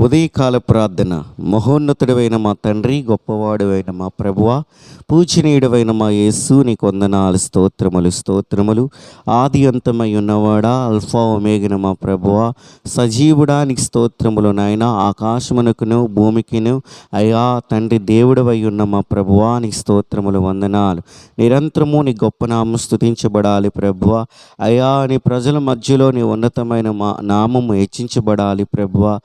ఉదయకాల ప్రార్థన. మహోన్నతుడైన మా తండ్రి గొప్పవాడువైన మా ప్రభువ పూజనీయుడవైన మా యేసు నీకు వందనాలు స్తోత్రములు స్తోత్రములు. ఆది అంతమై ఉన్నవాడా అల్ఫా ఒమేగిన మా ప్రభువ సజీవుడా నీకు స్తోత్రములు నాయన. ఆకాశమునకును భూమికిను అయ్యా తండ్రి దేవుడవై ఉన్న మా ప్రభువా నీకు స్తోత్రములు వందనాలు. నిరంతరము నీ గొప్ప నామం స్తుతించబడాలి ప్రభువ. అయ్యా నీ ప్రజల మధ్యలో నీ ఉన్నతమైన మా నామము హెచ్చించబడాలి ప్రభువ.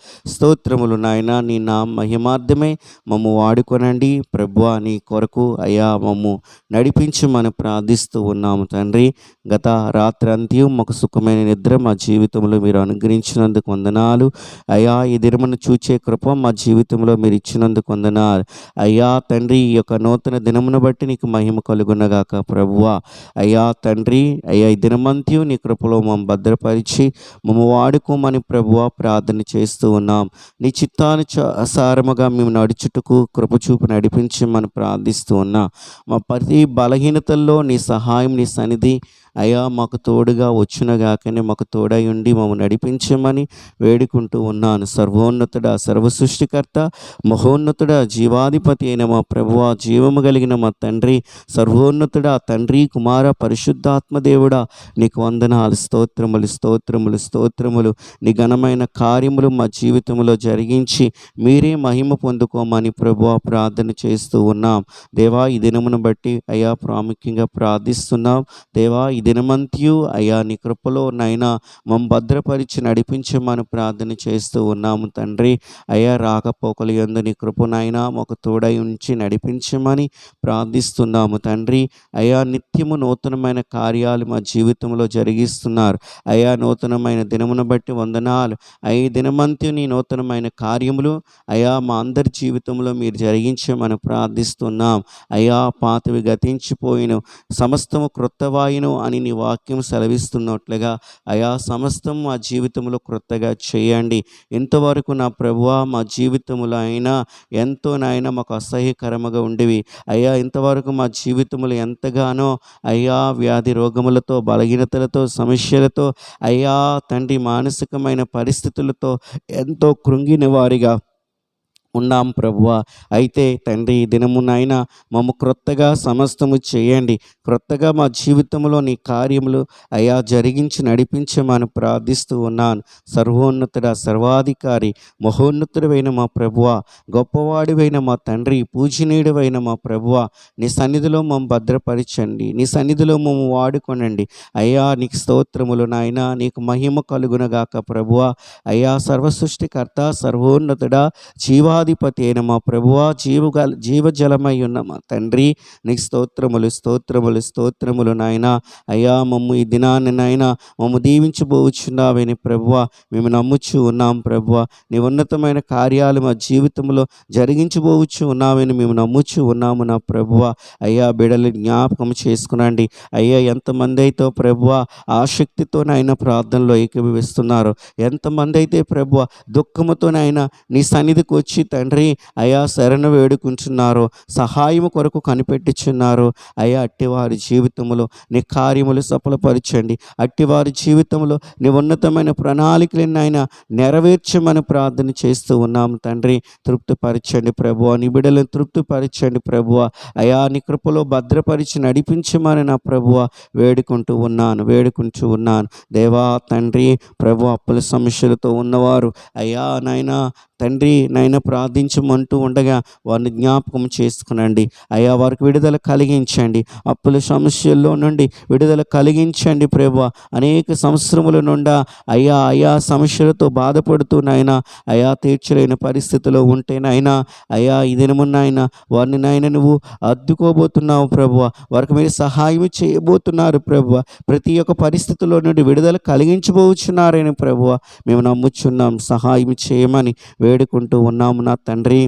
స్తోత్రములు నాయన నీ నా మహిమార్థమే మమ్ము వాడుకొనండి. ప్రభువ నీ కొరకు అయ్యా మమ్ము నడిపించమని ప్రార్థిస్తూ ఉన్నాము తండ్రి. గత రాత్రి అంత్యం మాకు సుఖమైన నిద్ర మా జీవితంలో మీరు అనుగ్రహించినందుకు వందనాలు. అయ్యా ఈ దినమును చూచే కృప మా జీవితంలో మీరు ఇచ్చినందుకు వందనాలు. అయ్యా తండ్రి ఈ యొక్క నూతన దినమును బట్టి నీకు మహిమ కలుగునగాక ప్రభువా. అయ్యా తండ్రి అయ్యా ఈ దినమంత్యం నీ కృపలో మమ్మ భద్రపరిచి మమ్మ వాడుకోమని ప్రభువా ప్రార్థన చేస్తూ ఉన్నాం. నీ చిత్తానుసారముగా మేము నడుచుటకు కృపచూపు నడిపించమని ప్రార్థిస్తూ ఉన్నా. మా ప్రతి బలహీనతల్లో నీ సహాయం నీ సన్నిధి అయ్యా మాకు తోడుగా వచ్చినగాకనే మాకు తోడై ఉండి మమ్మల్ని నడిపించమని వేడుకుంటూ ఉన్నాను. సర్వోన్నతుడ సర్వ సృష్టికర్త మహోన్నతుడ జీవాధిపతి అయిన మా ప్రభువ జీవము కలిగిన మా తండ్రి సర్వోన్నతుడ తండ్రి కుమార పరిశుద్ధాత్మదేవుడ నీకు వందనాలు స్తోత్రములు స్తోత్రములు స్తోత్రములు. నీ ఘనమైన కార్యములు మా జీవితంలో జరిగించి మీరే మహిమ పొందుకోమని ప్రభు ప్రార్థన చేస్తూ ఉన్నాం. దేవా ఈ దినమును బట్టి అయా ప్రాముఖ్యంగా ప్రార్థిస్తున్నాం. దేవా ఈ దినమంత్యు అయా నీ కృపలో నైనా మమ్మ భద్రపరిచి నడిపించమని ప్రార్థన చేస్తూ ఉన్నాము తండ్రి. అయా రాకపోకలు ఎందు నీ కృపనైనా ఒక తోడై ఉంచి నడిపించమని ప్రార్థిస్తున్నాము తండ్రి. అయా నిత్యము నూతనమైన కార్యాలు మా జీవితంలో జరిగిస్తున్నారు. అయా నూతనమైన దినమును బట్టి వందనాలు. అయ్యి దినమంతి నీ నూతనమైన కార్యములు అయ్యా మా అందరి జీవితంలో మీరు జరిగించమని ప్రార్థిస్తున్నాం. అయ్యా పాతవి గతించిపోయిన సమస్తము క్రొత్తవాయును అని నీ వాక్యం సెలవిస్తున్నట్లుగా. అయా సమస్తం మా జీవితంలో క్రొత్తగా చేయండి. ఇంతవరకు నా ప్రభువా మా జీవితములో అయినా ఎంతో నాయన మాకు అసహ్యకరముగా ఉండేవి. అయ్యా ఇంతవరకు మా జీవితములు ఎంతగానో అయ్యా వ్యాధి రోగములతో బలహీనతలతో సమస్యలతో అయ్యా తండ్రి మానసికమైన పరిస్థితులతో ఎంతో కృంగిన వారిగా ఉన్నాం ప్రభువా. అయితే తండ్రి దినమునైనా మము క్రొత్తగా సమస్తము చేయండి. క్రొత్తగా మా జీవితంలో నీ కార్యములు అయా జరిగించి నడిపించమని ప్రార్థిస్తూ ఉన్నాను. సర్వోన్నతుడ సర్వాధికారి మహోన్నతుడైన మా ప్రభువ. గొప్పవాడివైన మా తండ్రి పూజనీయుడివైన మా ప్రభువ. నీ సన్నిధిలో మమ్మ భద్రపరచండి. నీ సన్నిధిలో మమ్మ వాడుకొనండి. అయ్యా నీకు స్తోత్రములు నాయన. నీకు మహిమ కలుగునగాక ప్రభువ. అయ్యా సర్వసృష్టికర్త జీవా జీవాధిపతి అయిన మా ప్రభువా జీవగల జీవజలమై ఉన్న మా తండ్రి నీకు స్తోత్రములు స్తోత్రములు స్తోత్రములు నాయన. అయ్యా మమ్ము ఈ దినాన్ని నాయన మమ్ము దీవించబోచున్నావని ప్రభువ మేము నమ్ముచు ఉన్నాం ప్రభువ. నీ ఉన్నతమైన కార్యాలు మా జీవితంలో జరిగించబోవచ్చు ఉన్నావని మేము నమ్ముచు ఉన్నాము నా ప్రభువ. అయ్యా బిడలు జ్ఞాపకం చేసుకునండి. అయ్యా ఎంతమంది అయితే ప్రభువ ఆసక్తితోనైనా ప్రార్థనలో ఏకీభవిస్తున్నారు ఎంతమంది అయితే ప్రభువ దుఃఖముతోనైనా నీ సన్నిధికి వచ్చి తండ్రి అయా శరణ వేడుకుంటున్నారు సహాయము కొరకు కనిపెట్టుచున్నారు. అయా అట్టివారి జీవితంలో నీ కార్యములు సఫలపరచండి. అట్టివారి జీవితంలో నీ ఉన్నతమైన ప్రణాళికలను ఆయన నెరవేర్చమని ప్రార్థన చేస్తూ ఉన్నాము తండ్రి. తృప్తిపరచండి ప్రభు నీ బిడ్డలను తృప్తిపరచండి ప్రభువ. అయా నీ కృపలో భద్రపరిచి నడిపించమని నా ప్రభువ వేడుకుంటూ ఉన్నాను వేడుకుంటూ ఉన్నాను. దేవా తండ్రి ప్రభు అప్పుల సమస్యలతో ఉన్నవారు. అయ్యా నాయన తండ్రి నాయన ప్రార్థించమంటూ ఉండగా వారిని జ్ఞాపకం చేసుకునండి. అయ్యా వారికి విడుదల కలిగించండి. అప్పుల సమస్యల్లో నుండి విడుదల కలిగించండి ప్రభు. అనేక సంవత్సరముల నుండా అయ్యా అయా సమస్యలతో బాధపడుతూ నాయన అయా తీర్చలేని పరిస్థితిలో ఉంటే నాయనా అయ్యా ఇదినమున్నాయన వారిని నాయన నువ్వు అద్దుకోబోతున్నావు ప్రభు. వారికి మీరు సహాయం చేయబోతున్నారు ప్రభు. ప్రతి ఒక్క పరిస్థితిలో నుండి విడుదల కలిగించబోచున్నారని ప్రభు. మేము నమ్ముచున్నాం. సహాయం చేయమని వేడుకుంటూ ఉన్నాము నా తండ్రి.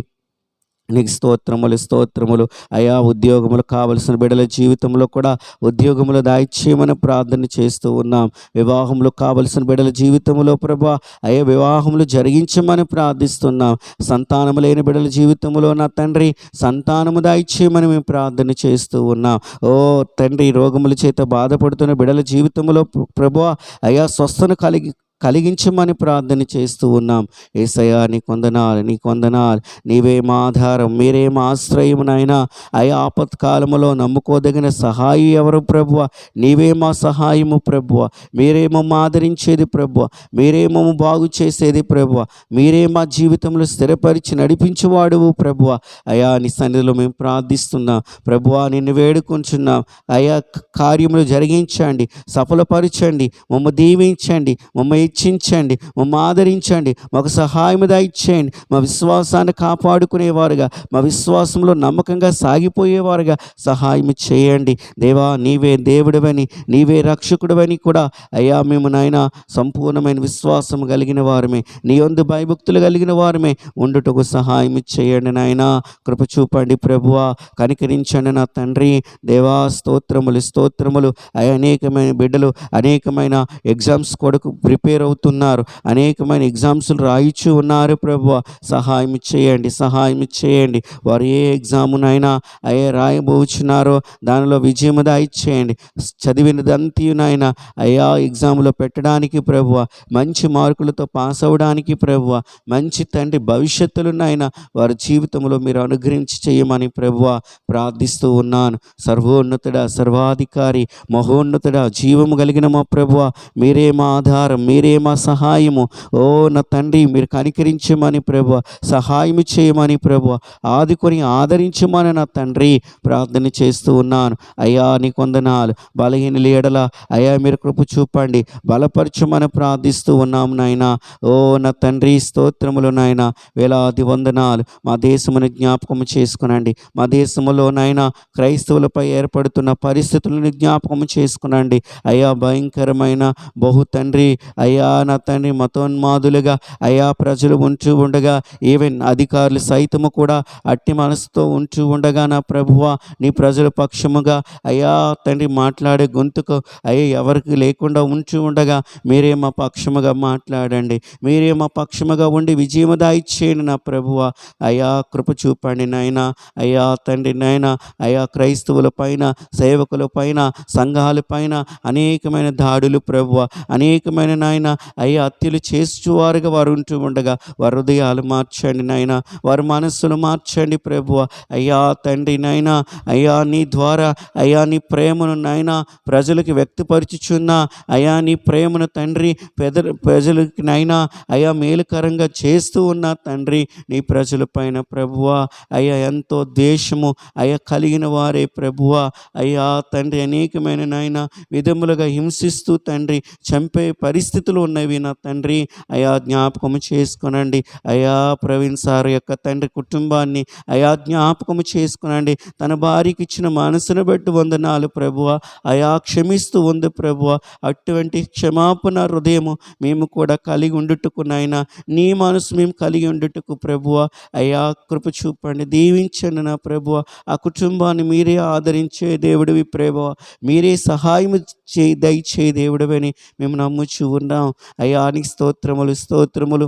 నీకు స్తోత్రములు స్తోత్రములు. అయా ఉద్యోగములు కావలసిన బిడల జీవితంలో కూడా ఉద్యోగములు దాయిచ్చేయమని ప్రార్థన చేస్తూ ఉన్నాం. వివాహములు కావలసిన బిడల జీవితంలో ప్రభా అయా వివాహములు జరిగించమని ప్రార్థిస్తున్నాం. సంతానము లేని బిడల జీవితంలో నా తండ్రి సంతానము దాయిచ్చేయమని మేము ప్రార్థన చేస్తూ ఉన్నాం. ఓ తండ్రి రోగముల చేత బాధపడుతున్న బిడల జీవితంలో ప్రభా అయా స్వస్థను కలిగి కలిగించమని ప్రార్థన చేస్తూ ఉన్నాం. ఏసయ్యా నీ కొందనాలు నీ కొందనాలు నీవేం ఆధారం మీరేం ఆశ్రయం నాయనా. అయా ఆపత్కాలములో నమ్ముకోదగిన సహాయి ఎవరు ప్రభువ? నీవే మా సహాయము ప్రభువ. మీరేమో ఆదరించేది ప్రభువ. మీరేమో బాగు చేసేది ప్రభువ. మీరే మా జీవితంలో స్థిరపరిచి నడిపించేవాడువు ప్రభువ. అయా నీ సన్నిధిలో మేము ప్రార్థిస్తున్నాం. ప్రభువ నిన్ను వేడుకుంటున్నాం అయా కార్యములు జరిగించండి. సఫలపరచండి. మమ్మ దీవించండి. మమ్మ ఇచ్చించండి మమ్మ ఆదరించండి మాకు సహాయం దయచేయండి మా విశ్వాసాన్ని కాపాడుకునేవారుగా మా విశ్వాసంలో నమ్మకంగా సాగిపోయేవారుగా సహాయం చేయండి. దేవా నీవే దేవుడవని నీవే రక్షకుడవని కూడా అయ్యా మేము నాయన సంపూర్ణమైన విశ్వాసం కలిగిన వారమే నీ యొందు భయభక్తులు కలిగిన వారమే ఉండుటకు సహాయం చేయండి నాయన కృప చూపండి ప్రభువా కనికరించండి నా తండ్రి. దేవా స్తోత్రములు స్తోత్రములు అయ్యా అనేకమైన బిడ్డలు అనేకమైన ఎగ్జామ్స్ కొడుకు ప్రిపేర్ అవుతున్నారు అనేకమైన ఎగ్జామ్స్లు రాయిచ్చు ఉన్నారు ప్రభు. సహాయం చేయండి సహాయం చేయండి. వారు ఏ ఎగ్జామునైనా అయ్యే రాయబోచున్నారో దానిలో విజయం దాయిచ్చేయండి. చదివినదంతయునైనా అయ్యా ఎగ్జామ్లో పెట్టడానికి ప్రభువ మంచి మార్కులతో పాస్ అవ్వడానికి ప్రభువ మంచి తండ్రి భవిష్యత్తులునైనా వారి జీవితంలో మీరు అనుగ్రహించి చేయమని ప్రభువ ప్రార్థిస్తూ ఉన్నాను. సర్వోన్నతుడ సర్వాధికారి మహోన్నతుడ జీవము కలిగిన మా ప్రభువ మీరే మా ఆధారం మీరే మా సహాయము. ఓ నా తండ్రి మీరు కనికరించమని ప్రభు సహాయం చేయమని ప్రభు ఆదుకొని ఆదరించమని నా తండ్రి ప్రార్థన చేస్తూ ఉన్నాను. అయ్యా నీ కొందనాలు బలహీన లేడల అయ్యా మీరు కృప చూపండి. బలపరచమని ప్రార్థిస్తూ ఉన్నాము నాయన. ఓ నా తండ్రి స్తోత్రములు నాయన. వేలాది వందనాలు. మా దేశమును జ్ఞాపకం చేసుకునండి. మా దేశంలో నాయన క్రైస్తవులపై ఏర్పడుతున్న పరిస్థితులను జ్ఞాపకం చేసుకునండి. అయ్యా భయంకరమైన బహు తండ్రి. అయ్యా నా తండ్రి మతోన్మాదులుగా. అయ్యా ప్రజలు ఉంచు ఉండగా. ఈవెన్ అధికారులు సైతము కూడా అట్టి మనసుతో ఉంచు ఉండగా నా ప్రభువ నీ ప్రజల పక్షముగా. అయ్యా తండ్రి మాట్లాడే గొంతుకు అయ్యా ఎవరికి లేకుండా ఉంచు ఉండగా. మీరే మా పక్షముగా మాట్లాడండి. మీరే మా పక్షముగా ఉండి విజయము దాయిచ్చేయండి నా ప్రభువ. అయ్యా కృప చూపండి నాయన. అయ్యా తండ్రి నాయన. అయ్యా క్రైస్తవుల పైన సేవకుల పైన సంఘాల పైన అనేకమైన దాడులు ప్రభువ. అనేకమైన నాయన అయ్యా హత్యలు చేసేవారుగా వారు ఉంటూ ఉండగా వారి హృదయాలు మార్చండి నాయన వారి మనస్సులు మార్చండి ప్రభువ. అయ్యా తండ్రి నాయన అయ్యా నీ ద్వారా అయ్యా నీ ప్రేమను నాయన ప్రజలకు వ్యక్తపరుచుచున్న. అయ్యా నీ ప్రేమను తండ్రి పెద ప్రజలకి నాయన అయ్యా మేలుకరంగా చేస్తూ ఉన్న తండ్రి నీ ప్రజల పైన ప్రభువ. అయ్యా ఎంతో దేశము అయ్యా కలిగిన వారే ప్రభువ. అయ్యా తండ్రి అనేకమైన నాయన విధములుగా హింసిస్తూ తండ్రి చంపే పరిస్థితులు ఉన్నవి నా తండ్రి. అయా జ్ఞాపకము చేసుకునండి. అయా ప్రవీణ్ సార్ యొక్క తండ్రి కుటుంబాన్ని అయా జ్ఞాపకము చేసుకునండి. తన భార్యకి ఇచ్చిన మనసును బట్టి వందనాలు ప్రభువ. అయా క్షమిస్తూ ఉంది ప్రభువ. అటువంటి క్షమాపణ హృదయము మేము కూడా కలిగి ఉండుటకునైనా నీ మనసు మేము కలిగి ఉండుటకు ప్రభువ. అయా కృప చూపండి. దీవించండి నా ప్రభువ. ఆ కుటుంబాన్ని మీరే ఆదరించే దేవుడివి ప్రభువ. మీరే సహాయం చే దయచే దేవుడవని మేము నమ్ముచు ఉన్నాం. అయ్యా నీకు స్తోత్రములు స్తోత్రములు.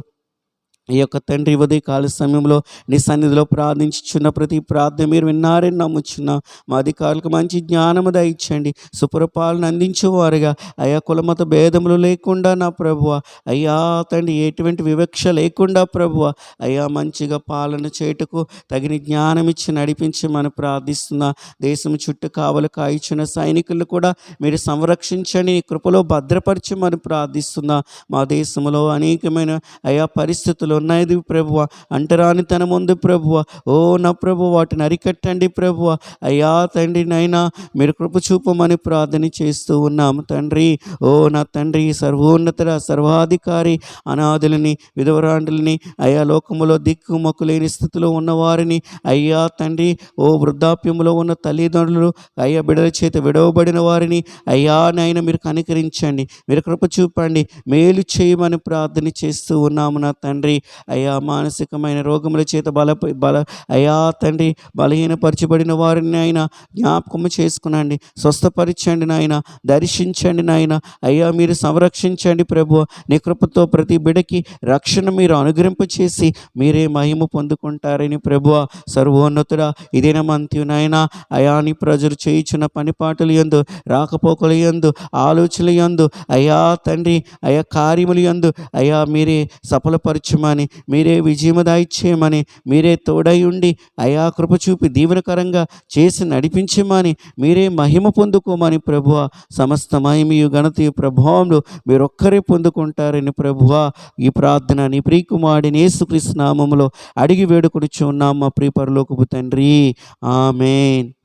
ఈ యొక్క తండ్రి ఉదయ కాల సమయంలో నీ సన్నిధిలో ప్రార్థించుచున్న ప్రతి ప్రార్థన మీరు విన్నారని నమ్ముచున్నాం. మా అధికారులకు మంచి జ్ఞానము దయచండి. సుపరపాలన అందించేవారుగా. అయా కులమత భేదములు లేకుండా నా ప్రభువ. అయ్యా తండ్రి ఎటువంటి వివక్ష లేకుండా ప్రభువ. అయ్యా మంచిగా పాలన చేయుటకు తగిన జ్ఞానం ఇచ్చి నడిపించి మనం ప్రార్థిస్తున్నా. దేశం చుట్టూ కావలు కాయిచున్న సైనికులు కూడా మీరు సంరక్షించండి. కృపలో భద్రపరిచి మనం ప్రార్థిస్తున్నా. మా దేశంలో అనేకమైన అయా పరిస్థితులు ఉన్నాయి ప్రభువ. అంటరానితనం ఉంది ప్రభువ. ఓ నా ప్రభు వాటిని అరికట్టండి ప్రభువ. అయ్యా తండ్రి నైనా మీరు కృప చూపమని ప్రార్థన చేస్తూ ఉన్నాము తండ్రి. ఓ నా తండ్రి సర్వోన్నత సర్వాధికారి అనాథులని విధవరాండులని అయ్యా లోకములో దిక్కు మొక్కు లేని స్థితిలో ఉన్నవారిని అయ్యా తండ్రి. ఓ వృద్ధాప్యంలో ఉన్న తల్లిదండ్రులు అయ్యా బిడల చేత విడవబడిన వారిని అయ్యా నాయన మీరు కనికరించండి మీరు కృప చూపండి మేలు చేయమని ప్రార్థన చేస్తూ ఉన్నాము నా తండ్రి. అయా మానసికమైన రోగముల చేత బల బల అయా తండ్రి బలహీనపరచబడిన వారిని ఆయన జ్ఞాపకం చేసుకునండి. స్వస్థపరచండి నాయన దర్శించండి నాయన. అయ్యా మీరు సంరక్షించండి ప్రభు నీ కృపతో ప్రతి బిడకి రక్షణ మీరు అనుగ్రింపు చేసి మీరే మహిమ పొందుకుంటారని ప్రభు సర్వోన్నతుడా ఇదేన మంత్యు నాయన. అయా నీ ప్రజలు చేయించిన పనిపాటలు ఎందు రాకపోకలు ఎందు ఆలోచనలు ఎందు అయా తండ్రి అయా కార్యములు ఎందు అయా మీరే సఫలపరచమని మీరే విజయము దాయిచ్చేయమని మీరే తోడై ఉండి అయా కృప చూపి దీవెనకరంగా చేసి నడిపించమని మీరే మహిమ పొందుకోమని ప్రభువ సమస్త మహిమయు ఘనతయు ప్రభావంలో మీరొక్కరే పొందుకుంటారని ప్రభువ ఈ ప్రార్థన నీ ప్రియకుమారి నేసుకృష్ణ నామములో అడిగి వేడుకొనిచున్నాం మా ప్రియపరలోకపు తండ్రి. ఆమెన్.